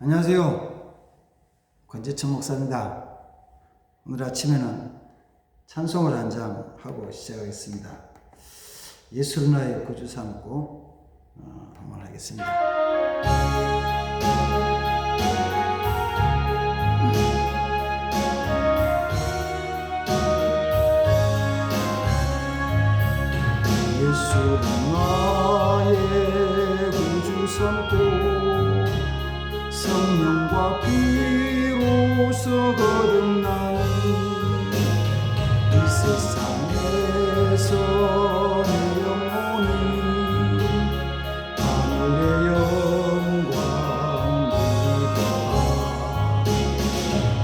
안녕하세요. 권재천 목사입니다. 오늘 아침에는 찬송을 한 장 하고 시작하겠습니다. 예수를 나의 구주 삼고 어, 한번 하겠습니다. 예수를 나의 구주 삼고 성령과 피로서 거듭나니 이 세상에서 내 영혼이 하늘의 영광 누리다.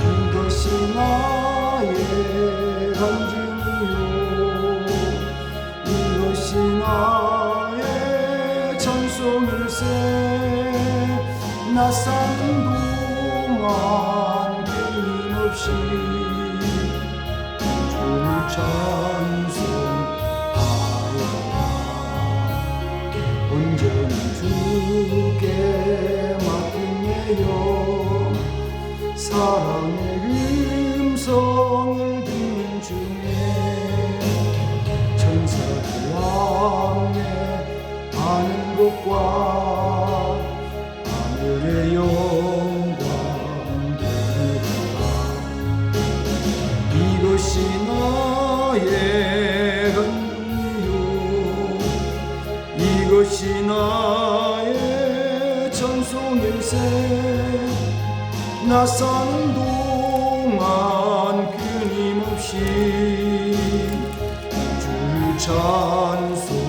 이것이 나의 간증 나 사는 동안 끊임없이 주를 찬송하리라 온전히 주께 내영 사랑의 음성을 듣는 중에 천사들 왕래 하는 것과 이것이 나의 찬송일세. 나 사는 동안 끊임없이 주를 찬송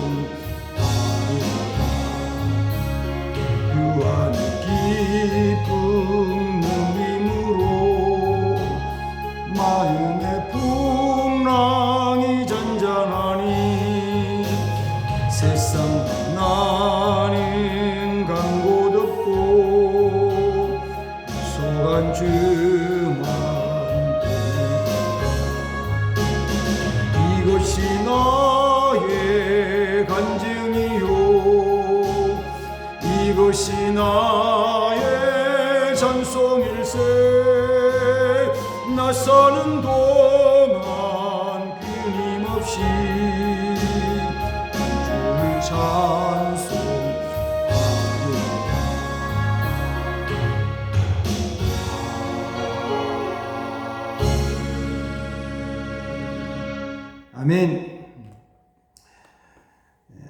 나의 찬송일세 나 사는 동안 끊임없이 주를 찬송하리라 아멘.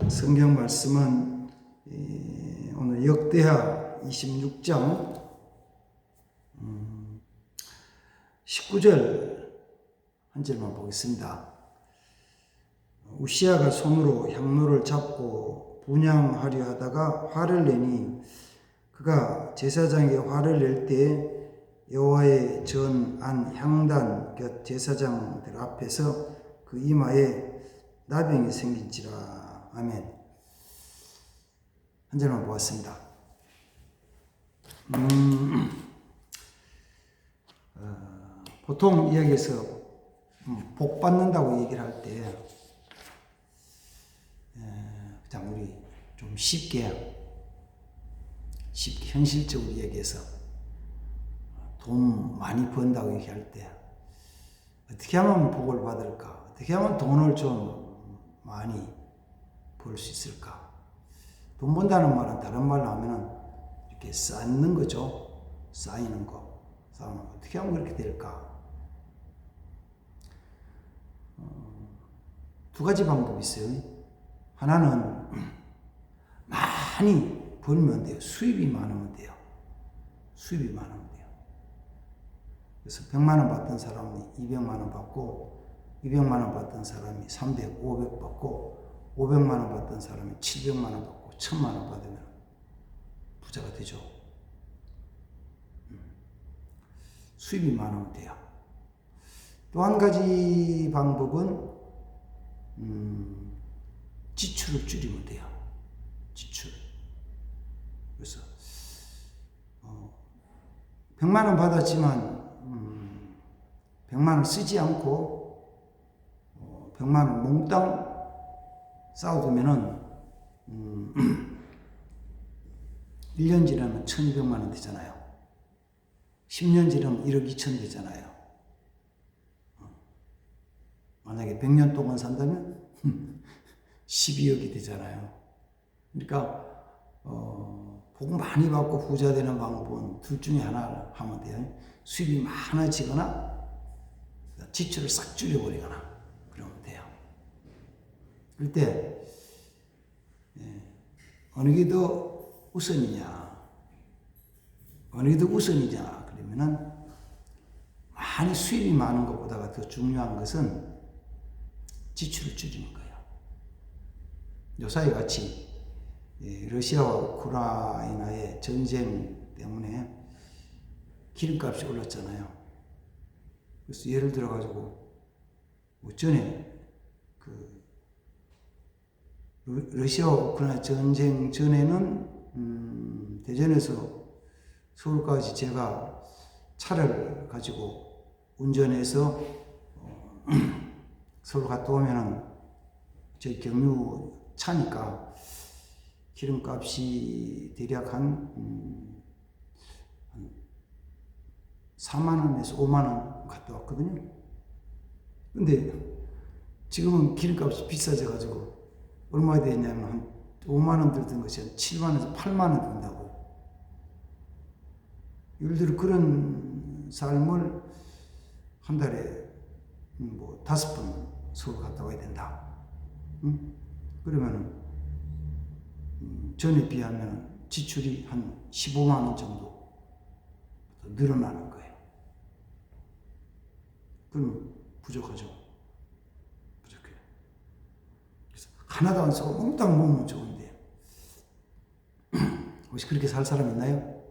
성경 말씀은 역대하 26장 19절 한 절만 보겠습니다. 우시아가 손으로 향로를 잡고 분양하려 하다가 화를 내니 그가 제사장에게 화를 낼 때 여호와의 전 안 향단 곁 제사장들 앞에서 그 이마에 나병이 생긴지라 아멘. 한 절만 보았습니다. 음, 어, 보통 이야기에서 음, 복 받는다고 얘기를 할 때, 그냥 우리 좀 쉽게, 쉽게 현실적으로 얘기해서 돈 많이 번다고 얘기할 때, 어떻게 하면 복을 받을까? 어떻게 하면 돈을 좀 많이 벌 수 있을까? 돈 번다는 말은 다른 말로 하면은 이렇게 쌓는 거죠. 쌓이는 거. 쌓는 거. 어떻게 하면 그렇게 될까? 어, 두 가지 방법이 있어요. 하나는 많이 벌면 돼요. 수입이 많으면 돼요. 수입이 많으면 돼요. 그래서 100만 원 받던 사람이 200만 원 받고 200만 원 받던 사람이 300, 500 받고 500만 원 받던 사람이 700만 원 받고 1000만 원 받으면 부자가 되죠. 음. 수입이 많으면 돼요. 또 한 가지 방법은 음, 지출을 줄이면 돼요. 지출. 그래서 어, 100만 원 받았지만 음, 100만 원 쓰지 않고 어, 100만 원 몽땅 쌓아두면은 음, 1년 지나면 1200만 원 되잖아요. 10년 지나면 1억 2천 되잖아요. 어. 만약에 100년 동안 산다면 12억이 되잖아요. 그러니까 어, 복 많이 받고 부자 되는 방법은 둘 중에 하나 하면 돼요. 수입이 많아지거나 지출을 싹 줄여버리거나 그러면 돼요. 그럴 때 예, 어느 게 더 우선이냐 어느 게 더 우선이냐 그러면은 많이 수입이 많은 것보다가 더 중요한 것은 지출을 줄이는 거예요. 요사이 같이 예, 러시아와 우크라이나의 전쟁 때문에 기름값이 올랐잖아요. 그래서 예를 들어 가지고 뭐 전에 그 러- 러시아와 우크라이나 전쟁 전에는 음, 대전에서 서울까지 제가 차를 가지고 운전해서 어, 서울 갔다 오면은 저희 경유 차니까 기름값이 대략 한, 음, 한 4만 원에서 5만 원 갔다 왔거든요. 근데 지금은 기름값이 비싸져 가지고 얼마 되냐면 한 5만 원 들던 것이 한 7만 원에서 8만 원 든다고. 예를 들어 그런 삶을 한 달에 음, 뭐 다섯 번 서울 갔다 와야 된다. 응? 그러면은 음, 전에 비하면 지출이 한 15만 원 정도 더 늘어나는 거예요. 그럼 부족하죠. 부족해요. 그래서 하나도 안 쓰고 몽땅 먹으면 좋은데 혹시 그렇게 살 사람 있나요?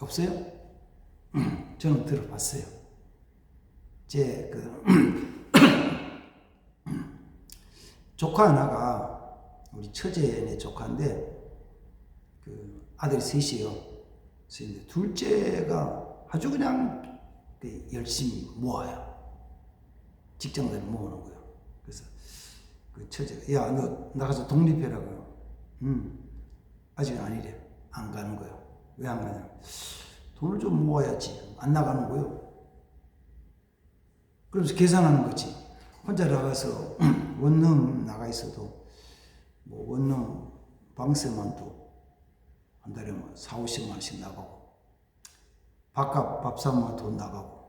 없어요? 저는 들어봤어요. 제 그 조카 하나가 우리 처제네 조카인데 그 아들이 셋이요. 셋인데 둘째가 아주 그냥 그 열심히 모아요. 직장들 모으는 거예요. 그 처제가 야 너 나가서 독립해라고요. 음 아직 아니래. 안 가는 거예요. 왜안 가냐? 돈을 좀 모아야지. 안 나가는 거예요. 그러면서 계산하는 거지. 혼자 나가서 원룸 나가 있어도 뭐 원룸 방세만도 한 달에 뭐 4, 50만 원씩 나가고 밥값 밥 사면 돈 나가고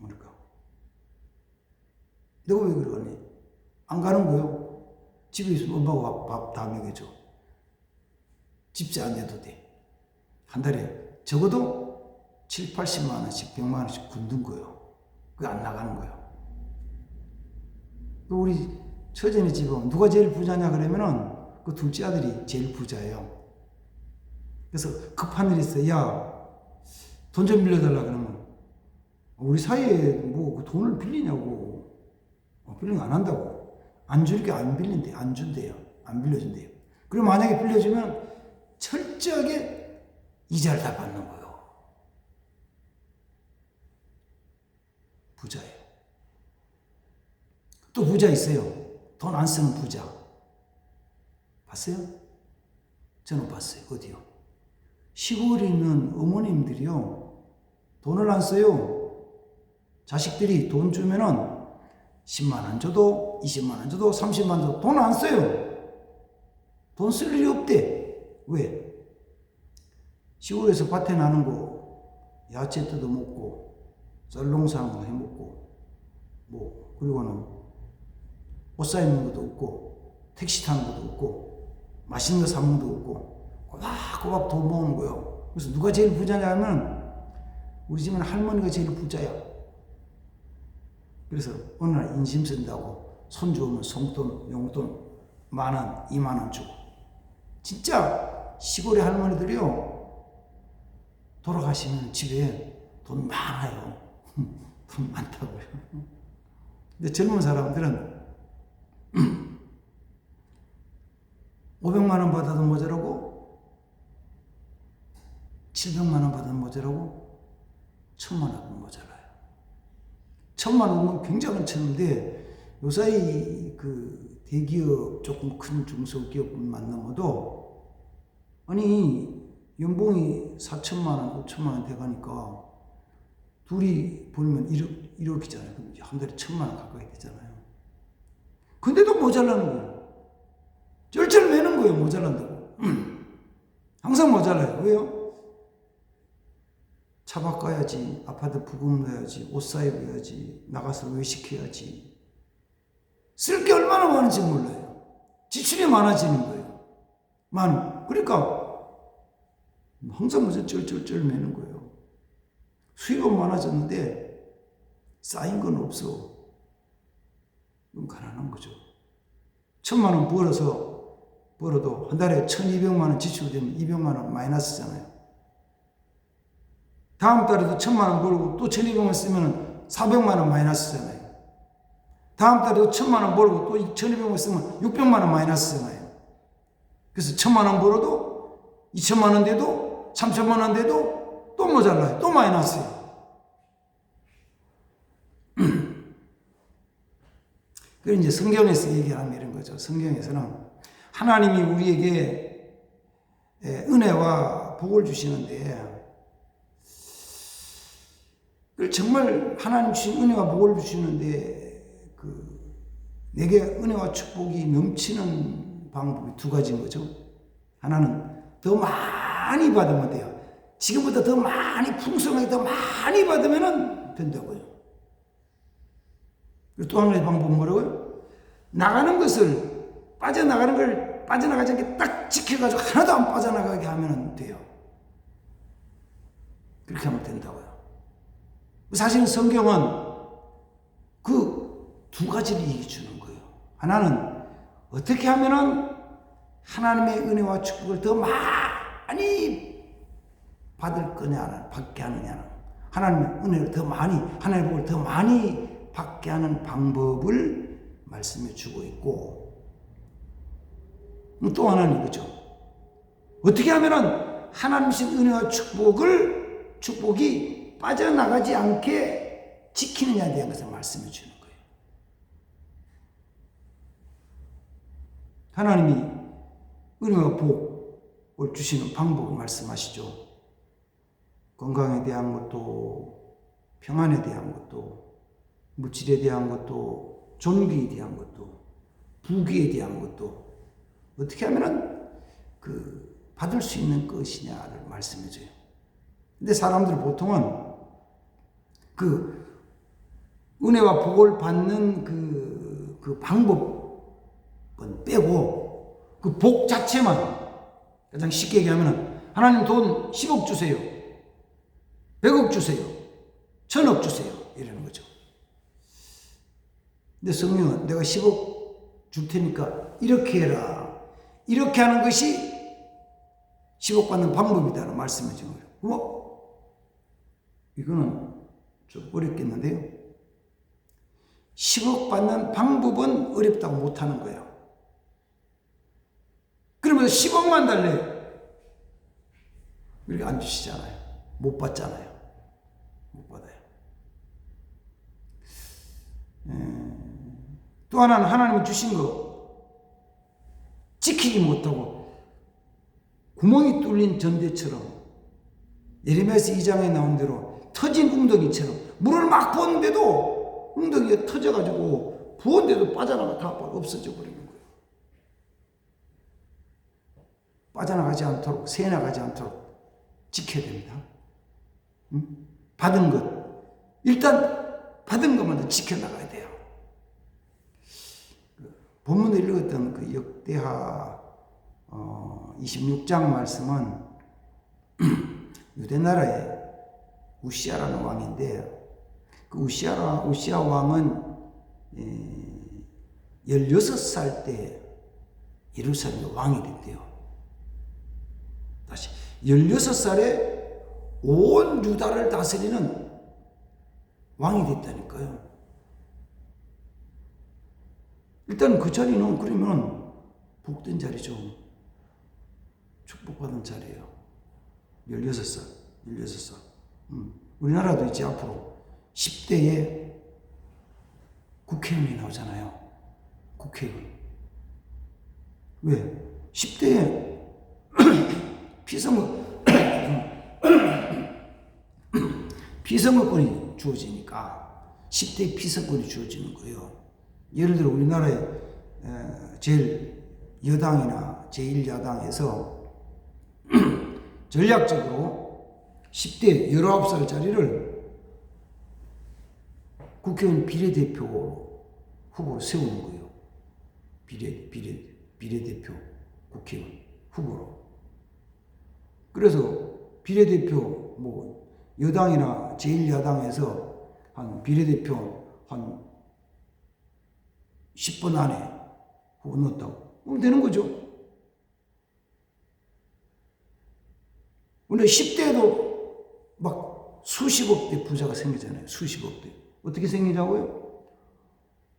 그러니까 내가 왜 그러니? 안 가는 거요. 집에 있으면 엄마가 밥 다 먹여줘. 집세 안 내도 돼. 한 달에 적어도 7, 80만 원씩, 100만 원씩 굶는 거예요. 그게 안 나가는 거예요. 또 우리 처제네 집은 누가 제일 부자냐 그러면은 그 둘째 아들이 제일 부자예요. 그래서 급한 일이 있어. 야, 돈 좀 빌려달라 그러면 우리 사이에 뭐그 돈을 빌리냐고. 어, 빌리는 안 한다고. 안 줄게 안 빌린대. 안 준대요. 안 빌려준대요. 그리고 만약에 빌려주면 철저하게 이자를 다 받는 거예요. 부자예요. 또 부자 있어요. 돈 안 쓰는 부자. 봤어요? 저는 봤어요. 어디요? 시골에 있는 어머님들이요. 돈을 안 써요. 자식들이 돈 주면은 10만 원 줘도 20만 원 줘도 30만 원 줘도 돈 안 써요. 돈 쓸 일이 없대. 왜? 시골에서 밭에 나는 거 야채 뜯어 먹고 썰농사한 거해 먹고 뭐 그리고는 옷 사 입는 것도 없고 택시 타는 것도 없고 맛있는 거 사 먹는 것도 없고 꼬박꼬박 돈 모으는 거예요. 그래서 누가 제일 부자냐 하면 우리 집은 할머니가 제일 부자야. 그래서 어느 날 인심 쓴다고 손주 오면 송돈, 용돈 만 원, 이만 원 주고 진짜 시골의 할머니들이요 돌아가시면 집에 돈 많아요. 돈 많다고요. 근데 젊은 사람들은 500만 원 받아도 모자라고 700만 원 받아도 모자라고 1000만 원 모자라요. 1000만 원은 굉장한 천인데 요사이 그 대기업 조금 큰 중소기업만 넘어도 아니 연봉이 4천만 원, 5천만 원 돼가니까 둘이 벌면 1억, 1억이잖아요. 그럼 한 달에 천만 원 가까이 되잖아요. 근데도 모자라는 거예요. 쩔쩔 매는 거예요. 모자란다고. 항상 모자라요. 왜요? 차 바꿔야지, 아파트 부금 넣어야지, 옷 사입어야지, 나가서 외식해야지. 쓸 게 얼마나 많은지 몰라요. 지출이 많아지는 거예요. 많. 그러니까 항상 무슨 쩔쩔쩔 매는 거예요. 수입은 많아졌는데 쌓인 건 없어. 그럼 가난한 거죠. 천만 원 벌어서 벌어도 한 달에 천이백만 원 지출되면 이백만 원 마이너스잖아요. 다음 달에도 천만 원 벌고 또 천이백만 원 쓰면 사백만 원 마이너스잖아요. 다음 달에도 천만 원 벌고 또 천이백만 원 쓰면 육백만 원 마이너스잖아요. 그래서 천만 원 벌어도 이천만 원 돼도 삼천만 원 돼도 또 모자라요. 또 마이너스예요. 그 이제 성경에서 얘기하는 이런 거죠. 성경에서는 하나님이 우리에게 예, 은혜와 복을 주시는데 그 정말 하나님 주신 은혜와 복을 주시는데 그 내게 은혜와 축복이 넘치는 방법이 두 가지인 거죠. 하나는 더 많이 받으면 돼요. 지금보다 더 많이 풍성하게 더 많이 받으면 된다고요. 또 하나의 방법은 뭐라고요? 나가는 것을 빠져나가는 걸 빠져나가지 않게 딱 지켜가지고 하나도 안 빠져나가게 하면 돼요. 그렇게 하면 된다고요. 사실은 성경은 그 두 가지를 얘기해 주는. 하나는 어떻게 하면은 하나님의 은혜와 축복을 더 많이 받을 거냐, 받게 하느냐는 하나님의 은혜를 더 많이, 하나님의 복을 더 많이 받게 하는 방법을 말씀해 주고 있고, 또 하나는 이거죠. 어떻게 하면은 하나님신 은혜와 축복을, 축복이 빠져나가지 않게 지키느냐에 대한 것을 말씀해 주는 거예요. 하나님이 은혜와 복을 주시는 방법을 말씀하시죠. 건강에 대한 것도, 평안에 대한 것도, 물질에 대한 것도, 존귀에 대한 것도, 부귀에 대한 것도, 어떻게 하면은 그 받을 수 있는 것이냐를 말씀해줘요. 근데 사람들 보통은 그 은혜와 복을 받는 그, 그 방법은 빼고 그 복 자체만 가장 쉽게 얘기하면 하나님 돈 10억 주세요. 100억 주세요. 1000억 주세요. 이러는 거죠. 근데 성령은 내가 10억 줄 테니까 이렇게 해라. 이렇게 하는 것이 10억 받는 방법이다라는 말씀해 주는 거예요. 뭐? 이거는 좀 어렵겠는데요. 10억 받는 방법은 어렵다고 못하는 거예요. 그러면서 10억만 달래요. 이렇게 안 주시잖아요. 못 받잖아요. 못 받아요. 음, 또 하나는 하나님이 주신 거 지키지 못하고 구멍이 뚫린 전대처럼 예레미야서 2장에 나온 대로 터진 웅덩이처럼 물을 막 부었는데도 웅덩이가 터져가지고 부었는데도 빠져나가 다 없어져 버리는 거예요. 빠져나가지 않도록 새나가지 않도록 지켜야 됩니다. 응? 받은 것 일단 받은 것만 지켜나가야 돼요. 그 본문에 읽었던 그 역대하 어, 26장 말씀은 유대 나라의 우시아라는 왕인데 그 우시아라 우시아 왕은 에, 16살 때 예루살렘의 왕이 됐대요. 다시 16살에 온 유다를 다스리는 왕이 됐다니까요. 일단 그 자리는 그러면 복된 자리죠. 축복받은 자리예요. 16살, 16살. 음. 우리나라도 이제 앞으로 10대에 국회의원이 나오잖아요. 국회의원. 왜? 10대에 피서물 피서물권이 주어지니까 10대 피서권이 주어지는 거예요. 예를 들어 우리나라에 제일 여당이나 제1야당에서 전략적으로 10대 19살짜리를 국회의원 비례대표 후보로 세우는 거예요. 비례, 비례, 비례대표 국회의원 후보로. 그래서 비례대표 뭐 여당이나 제1야당에서 한 비례대표 한 10번 안에 후보 넣었다고. 그럼 되는 거죠. 근데 10대에도 막 수십억 대 부자가 생기잖아요. 수십억 대. 어떻게 생기냐고요?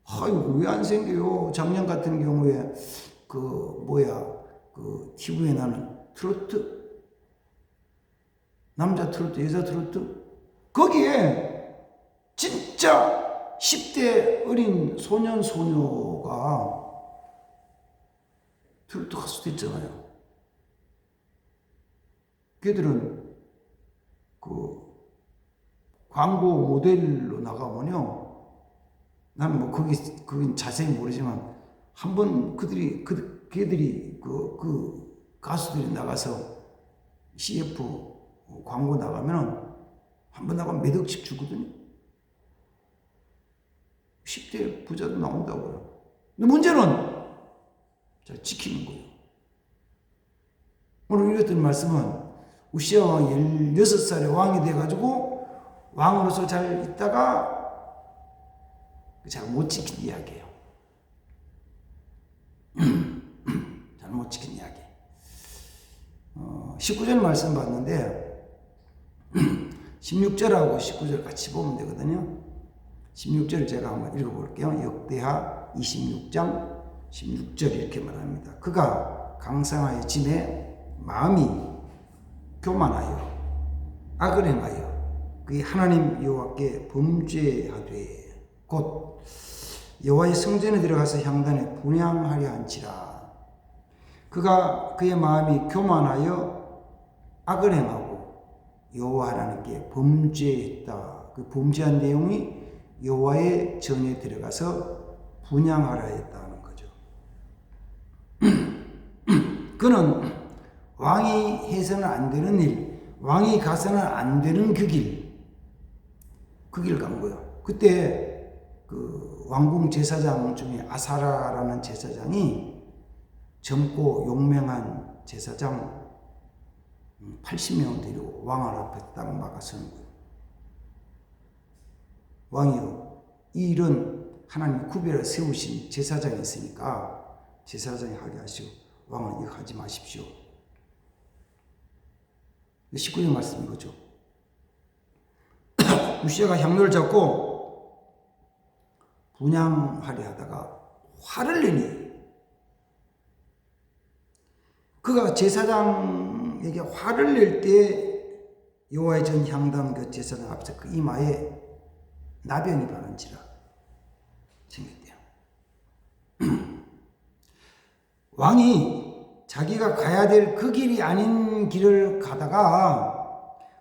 아이고, 왜 안 생겨요? 작년 같은 경우에 그, 뭐야, 그, TV에 나는 트로트? 남자 트로트, 여자 트로트? 거기에 진짜 10대 어린 소년, 소녀가 트로트 가수 됐잖아요. 걔들은 그 광고 모델로 나가면요. 나는 뭐 거기 그건 자세히 모르지만 한 번 그들이 그 걔들이 그, 그 가수들이 나가서 CF 광고 나가면은 한번 나가면 몇 억씩 주거든요. 10대 부자도 나온다고요. 근데 문제는 자, 지키는 거예요. 오늘 읽었던 말씀은 우시아 왕이 16살에 왕이 돼가지고 왕으로서 잘 있다가 잘 못 지킨 이야기예요. 잘 못 지킨 이야기. 어, 19절 말씀 봤는데 16절하고 19절 같이 보면 되거든요. 16절 제가 한번 읽어볼게요. 역대하 26장 16절 이렇게 말합니다. 그가 강상하의 짐에 마음이 교만하여 악을 행하여 그의 하나님 여호와께 범죄하되 곧 여호와의 성전에 들어가서 향단에 분향하려 한지라 그가 그의 마음이 교만하여 악을 행하고 여호와 하나님께 범죄했다. 그 범죄한 내용이 여호와의 전에 들어가서 분향하라 했다는 거죠. 그는 왕이 해서는 안 되는 일, 왕이 가서는 안 되는 그 길, 그 길 간 거예요. 그때 그 왕궁 제사장 중에 아사라라는 제사장이 젊고 용맹한 제사장 80명을 데리고 왕 앞에 딱 막아서는 거예요. 왕이요, 이 일은 하나님 구별을 세우신 제사장이 있으니까 제사장이 하게 하시고 왕은 이거 하지 마십시오. 19절 말씀 이거죠. 우시아가 향로를 잡고 분양하려 하다가 화를 내니 그가 제사장 에게 화를 낼 때 여호와의 전그 제사장 앞에서 그 이마에 나병이 바른지라 생겼대요. 왕이 자기가 가야 될 그 길이 아닌 길을 가다가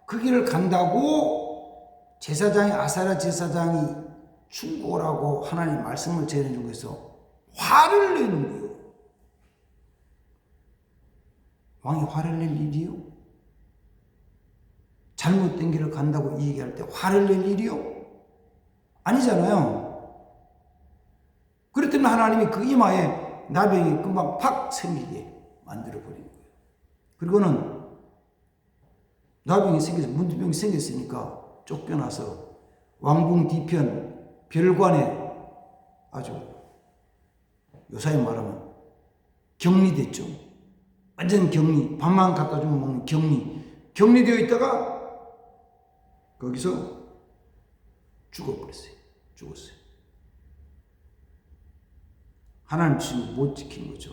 그 길을 간다고 제사장이 아사라 제사장이 충고라고 하나님 말씀을 전해준 거에서 화를 내는 거예요. 왕이 화를 낼 일이요? 잘못된 길을 간다고 얘기할 때 화를 낼 일이요? 아니잖아요. 그랬더니 하나님이 그 이마에 나병이 금방 팍 생기게 만들어 버린 거예요. 그리고는 나병이 생겨서 문두병이 생겼으니까 쫓겨나서 왕궁 뒤편 별관에 아주 요사이 말하면 격리됐죠. 완전 격리. 밥만 갖다 주면 먹는 격리. 격리되어 있다가 거기서 죽어버렸어요. 죽었어요. 하나님 지금 못 지킨 거죠.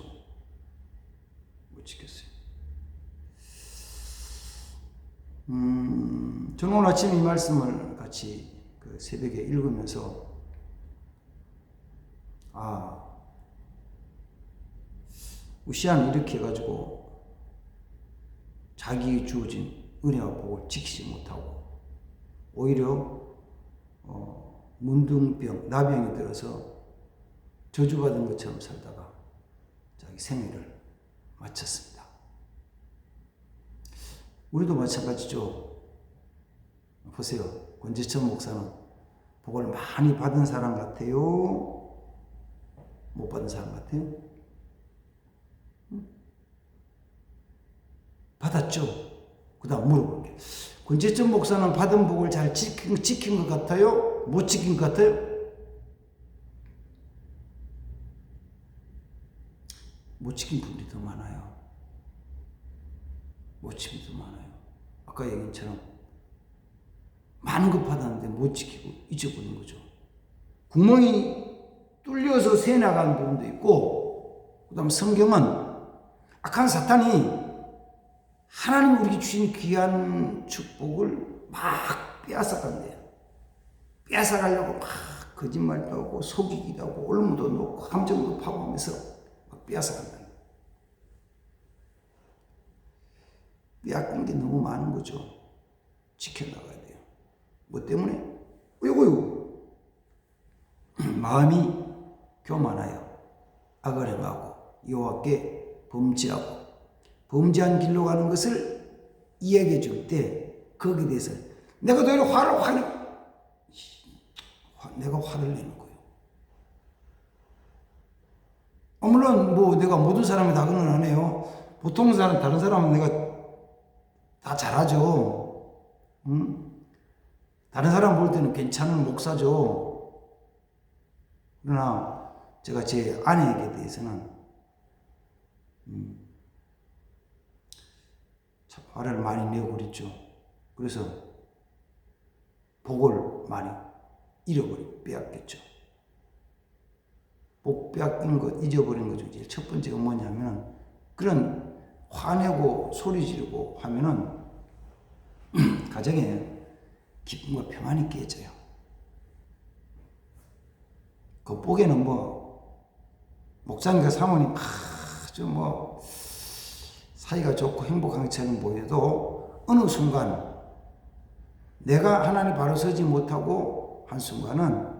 못 지켰어요. 음, 저는 오늘 아침 이 말씀을 같이 그 새벽에 읽으면서, 아, 우 시아는 이렇게 해가지고 자기 주어진 은혜와 복을 지키지 못하고 오히려 어, 문둥병, 나병이 들어서 저주받은 것처럼 살다가 자기 생애를 마쳤습니다. 우리도 마찬가지죠. 보세요. 권지천 목사는 복을 많이 받은 사람 같아요? 못 받은 사람 같아요? 받았죠. 그 다음 물어보는 게. 권지천 목사는 받은 복을 잘 지킨, 지킨 것 같아요? 못 지킨 것 같아요? 못 지킨 분들이 더 많아요. 못 지킨 분도 많아요. 아까 얘기한 것처럼 많은 것 받았는데 못 지키고 잊어버린 거죠. 구멍이 뚫려서 새 나가는 부분도 있고, 그 다음 성경은 악한 사탄이 하나님 우리에게 주신 귀한 축복을 막 빼앗아간대요. 빼앗아가려고 막 거짓말도 하고 속이기도 하고 올무도 놓고 함정도 파고하면서 막 빼앗아간다. 빼앗긴 게 너무 많은 거죠. 지켜나가야 돼요. 뭐 때문에? 요거 요. 마음이 교만하여 악을 행하고 여호와께 범죄하고 범죄한 길로 가는 것을 이야기해 줄 때 거기에 대해서 내가 너희 화를 화내 화, 내가 화를 내는 거예요. 어, 물론 뭐 내가 모든 사람이 다 그런 안 해요. 보통 사람 다른 사람은 내가 다 잘하죠. 응? 다른 사람 볼 때는 괜찮은 목사죠. 그러나 제가 제 아내에게 대해서는 음, 참 화를 많이 내고 그랬죠. 그래서 복을 많이 잃어버리고 빼앗겼죠. 복 빼앗긴 것, 잊어버린 것 중에 첫 번째가 뭐냐면 그런 화내고 소리 지르고 하면은 가정에 기쁨과 평안이 깨져요. 그 복에는 뭐 목사님과 사모님 아주 뭐 사이가 좋고 행복한 것처럼 보여도 어느 순간 내가 하나님 바로 서지 못하고 한 순간은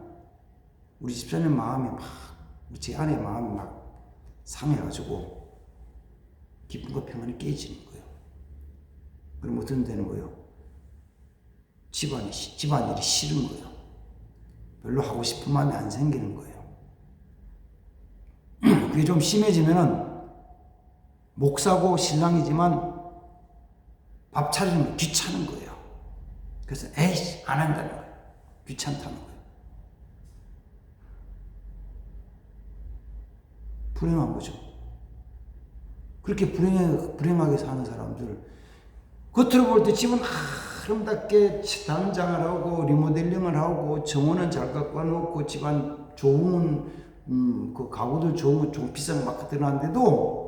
우리 집사님 마음이 막, 제 아내 마음이 막 상해가지고 기쁨과 평안이 깨지는 거예요. 그럼 어떤 되는 거예요? 집안이, 집안일이 싫은 거예요. 별로 하고 싶은 마음이 안 생기는 거예요. 그게 좀 심해지면은 목사고 신랑이지만 밥 차리는 거 귀찮은 거예요. 그래서 에이씨 안 한다는 거예요. 귀찮다는 거예요. 불행한 거죠. 그렇게 불행해, 불행하게 사는 사람들 겉으로 볼 때 집은 아름답게 단장을 하고 리모델링을 하고 정원은 잘 갖고 놓고 집안 좋은 음, 그 가구들 좋은 거 좀 비싼 거막 들어놨는데도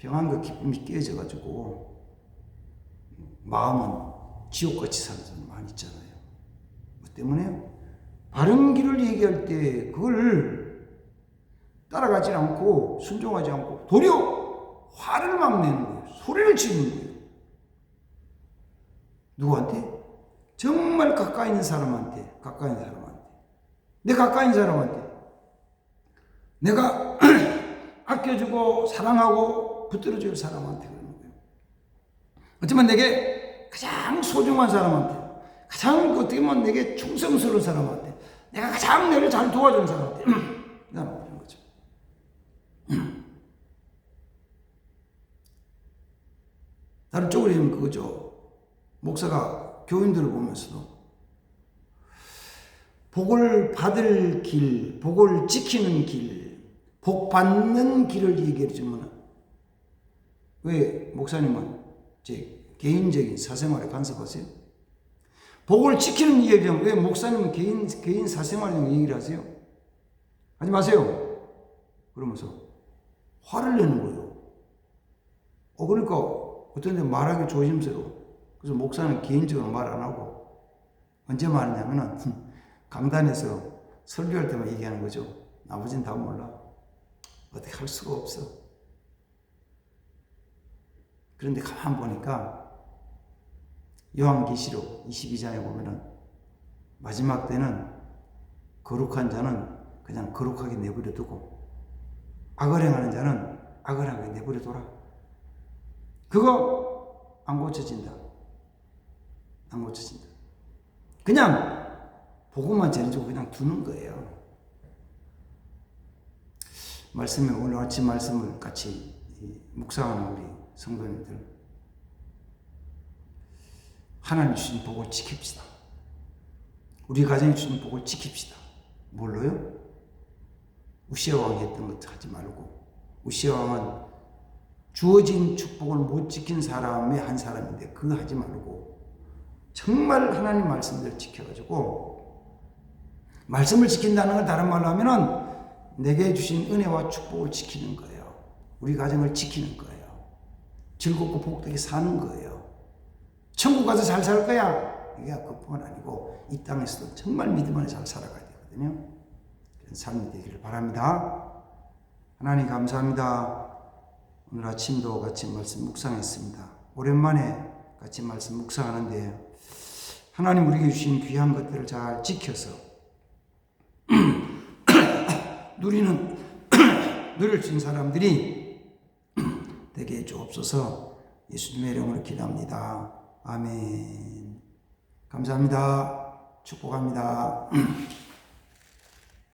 평안과 기쁨이 깨져가지고 마음은 지옥같이 사는 사람 많이 있잖아요. 뭐 때문에요? 바른 길을 얘기할 때 그걸 따라가지 않고 순종하지 않고 도리어 화를 막 내는 거예요. 소리를 지르는 거예요. 누구한테? 정말 가까이 있는 사람한테, 가까이 있는 사람한테. 내 가까이 있는 사람한테. 내가 아껴주고 사랑하고 붙들어줄 사람한테 그러는 거예요. 어쩌면 내게 가장 소중한 사람한테, 가장 어떻게 보면 내게 충성스러운 사람한테, 내가 가장 내를 잘 도와주는 사람한테, 나는 그런 거죠. 다른 쪽으로 보면 그거죠. 목사가 교인들을 보면서도 복을 받을 길, 복을 지키는 길, 복 받는 길을 얘기해 주면 왜 목사님은 제 개인적인 사생활에 간섭하세요? 복을 지키는 얘기를 왜 목사님은 개인 개인 사생활에 얘기를 하세요? 하지 마세요. 그러면서 화를 내는 거예요. 어 그러니까 어떤 데 말하기 조심스러워. 그래서 목사는 개인적으로 말 안 하고 언제 말하냐면은 강단에서 설교할 때만 얘기하는 거죠. 나머지는 다 몰라. 어떻게 할 수가 없어. 그런데 가만 보니까 요한계시록 22장에 보면은 마지막 때는 거룩한 자는 그냥 거룩하게 내버려 두고 악을 행하는 자는 악을 하게 내버려 둬라. 그거 안 고쳐진다. 안 고쳐진다. 그냥 보고만 전해주고 그냥 두는 거예요. 말씀에 오늘 아침 말씀을 같이 이 묵상하는 우리 성도님들 하나님 주신 복을 지킵시다. 우리 가정이 주신 복을 지킵시다. 뭘로요? 우시아 왕이 했던 것 하지 말고 우시아 왕은 주어진 축복을 못 지킨 사람의 한 사람인데 그거 하지 말고 정말 하나님 말씀대로 지켜가지고 말씀을 지킨다는 걸 다른 말로 하면은 내게 주신 은혜와 축복을 지키는 거예요. 우리 가정을 지키는 거예요. 즐겁고 복되게 사는 거예요. 천국 가서 잘 살 거야. 이게 그뿐 아니고 이 땅에서도 정말 믿음 안에 잘 살아가야 되거든요. 그런 삶이 되기를 바랍니다. 하나님 감사합니다. 오늘 아침도 같이 말씀 묵상했습니다. 오랜만에 같이 말씀 묵상하는데 하나님 우리에게 주신 귀한 것들을 잘 지켜서 누리는 누릴 수 있는 사람들이 되게 주옵소서 예수님의 이름으로 기도합니다. 아멘. 감사합니다. 축복합니다.